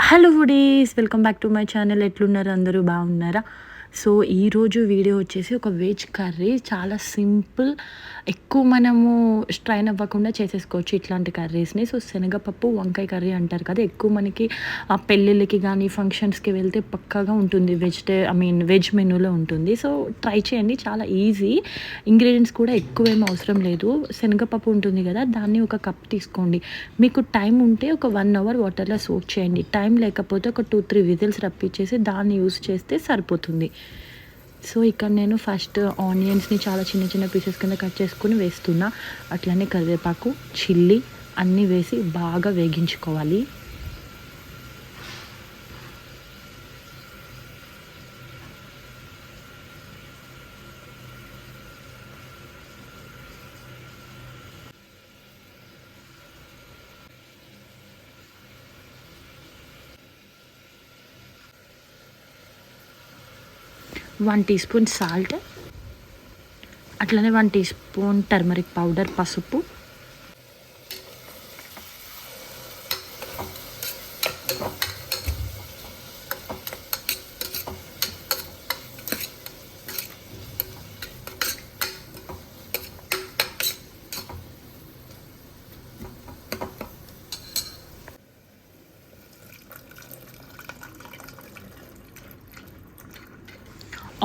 Hello foodies welcome back to my channel ఎట్లున్నారు అందరూ? బాగున్నారా? సో ఈరోజు వీడియో వచ్చేసి ఒక వెజ్ కర్రీ. చాలా సింపుల్. ఎక్కువ మనము స్ట్రైన్ అవ్వకుండా చేసేసుకోవచ్చు ఇట్లాంటి కర్రీస్ని. సో శనగపప్పు వంకాయ కర్రీ అంటారు కదా ఎక్కువ మనకి ఆ పెళ్ళిళ్ళకి కానీ ఫంక్షన్స్కి వెళ్తే పక్కాగా ఉంటుంది వెజిటే ఐ మీన్ వెజ్ మెనూలో ఉంటుంది. సో ట్రై చేయండి చాలా ఈజీ. ఇంగ్రీడియంట్స్ కూడా ఎక్కువేం అవసరం లేదు. శనగపప్పు ఉంటుంది కదా దాన్ని ఒక కప్ తీసుకోండి. మీకు టైం ఉంటే ఒక వన్ అవర్ వాటర్లో సోక్ చేయండి. టైం లేకపోతే ఒక టూ త్రీ విజిల్స్ రప్పించేసి దాన్ని యూస్ చేస్తే సరిపోతుంది. సో ఇక్కడ నేను ఫస్ట్ ఆనియన్స్ని చాలా చిన్న చిన్న పీసెస్ కింద కట్ చేసుకుని వేస్తున్నా. అట్లనే కరివేపాకు చిల్లీ అన్నీ వేసి బాగా వేగించుకోవాలి. వన్ టీ స్పూన్ సాల్ట్ అట్లనే one teaspoon turmeric powder పసుపు.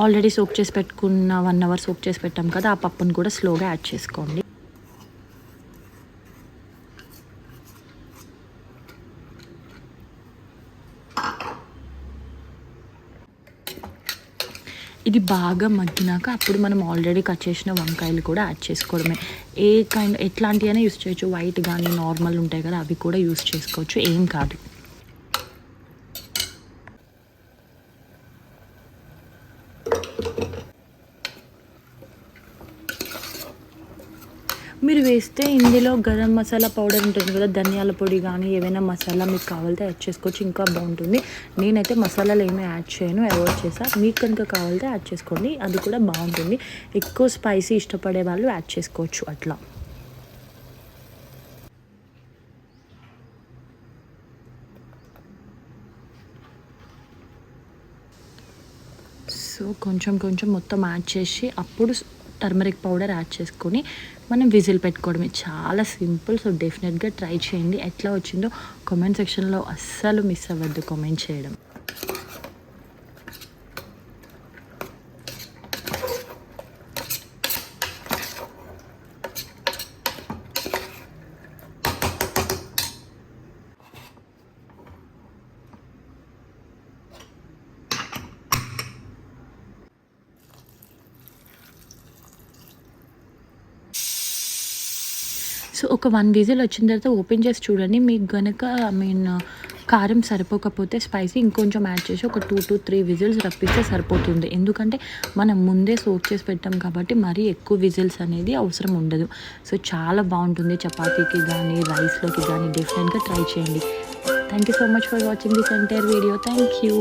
ఆల్రెడీ సోప్ చేసి పెట్టుకున్న వన్ అవర్ సోప్ చేసి పెట్టాం కదా ఆ పప్పును కూడా స్లోగా యాడ్ చేసుకోండి. ఇది బాగా మగ్గినాక అప్పుడు మనం ఆల్రెడీ కట్ చేసిన వంకాయలు కూడా యాడ్ చేసుకోవడమే. ఏ కైండ్ ఎట్లాంటివైనా యూస్ చేయొచ్చు. వైట్ కానీ నార్మల్ ఉంటాయి కదా అవి కూడా యూస్ చేసుకోవచ్చు. ఏం కాదు. మీరు వేస్తే ఇందులో గరం మసాలా పౌడర్ ఉంటుంది కదా ధనియాల పొడి కానీ ఏవైనా మసాలా మీకు కావాలితే యాడ్ చేసుకోవచ్చు ఇంకా బాగుంటుంది. నేనైతే మసాలాలు ఏమీ యాడ్ చేయను అవాయిడ్ చేసా. మీకు కనుక కావాలితే యాడ్ చేసుకోండి అది కూడా బాగుంటుంది. ఎక్కువ స్పైసీ ఇష్టపడే వాళ్ళు యాడ్ చేసుకోవచ్చు అట్లా. సో కొంచెం కొంచెం మొత్తం యాడ్ చేసి అప్పుడు టర్మరిక్ పౌడర్ యాడ్ చేసుకొని మనం విజిల్ పెట్టుకోవడమే. చాలా సింపుల్. సో డెఫినెట్గా ట్రై చేయండి. ఎట్లా వచ్చిందో కామెంట్ సెక్షన్లో అస్సలు మిస్ అవ్వద్దు కామెంట్ చేయడం. సో ఒక వన్ విజిల్ వచ్చిన తర్వాత ఓపెన్ చేసి చూడండి. మీకు కనుక ఐ మీన్ కారం సరిపోకపోతే స్పైసీ ఇంకొంచెం యాడ్ చేసి ఒక టూ టు త్రీ విజిల్స్ రప్పిస్తే సరిపోతుంది. ఎందుకంటే మనం ముందే సోక్ చేసి పెట్టాం కాబట్టి మరీ ఎక్కువ విజిల్స్ అనేది అవసరం ఉండదు. సో చాలా బాగుంటుంది చపాతీకి కానీ రైస్లోకి కానీ డిఫరెంట్గా ట్రై చేయండి. Thank you so much for watching this entire video thank you